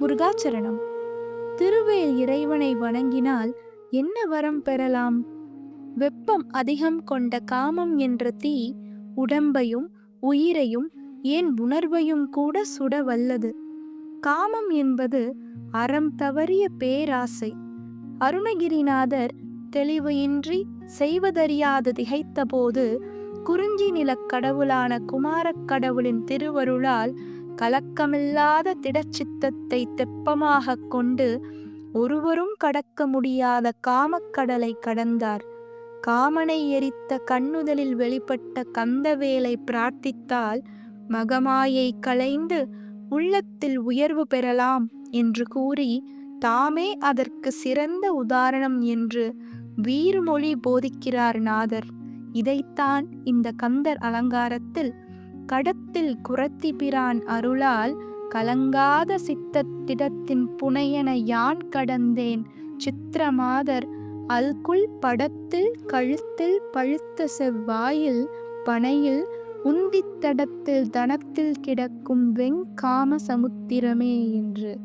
முருகாச்சரணம். திருவேல் இறைவனை வணங்கினால் என்ன வரம் பெறலாம்? வெப்பம் அதிகம் கொண்ட காமம் என்ற தீ உடம்பையும் உயிரையும் ஏன் உணர்வையும் கூட சுட வல்லது? காமம் என்பது அறம் தவறிய பேராசை. அருணகிரிநாதர் தெளிவையின்றி செய்வதறியாது திகைத்தபோது குறிஞ்சி நிலக் கடவுளான குமாரக் கடவுளின் திருவருளால் கலக்கமில்லாத திடச்சித்தத்தை தெப்பமாகக் கொண்டு ஒருவரும் கடக்க முடியாத காமக்கடலை கடந்தார். காமனை எரித்த கண்ணுதலில் வெளிப்பட்ட கந்தவேலை பிரார்த்தித்தால் மகமாயை களைந்து உள்ளத்தில் உயர்வு பெறலாம் என்று கூறி தாமே அதற்கு சிறந்த உதாரணம் என்று வீர்மொழி போதிக்கிறார் நாதர். இதைத்தான் இந்த கந்தர் அலங்காரத்தில் கடத்தில் குரத்தி பிரான் அருளால் கலங்காத சித்தத்திடத்தின் புனையன யான் கடந்தேன்? சித்திரமாதர் அல்குல் படத்தில் கழுத்தில் பழுத்த செவ்வாயில் பனையில் உந்தித்தடத்தில் தனத்தில் கிடக்கும் வெங்காம சமுத்திரமே என்று.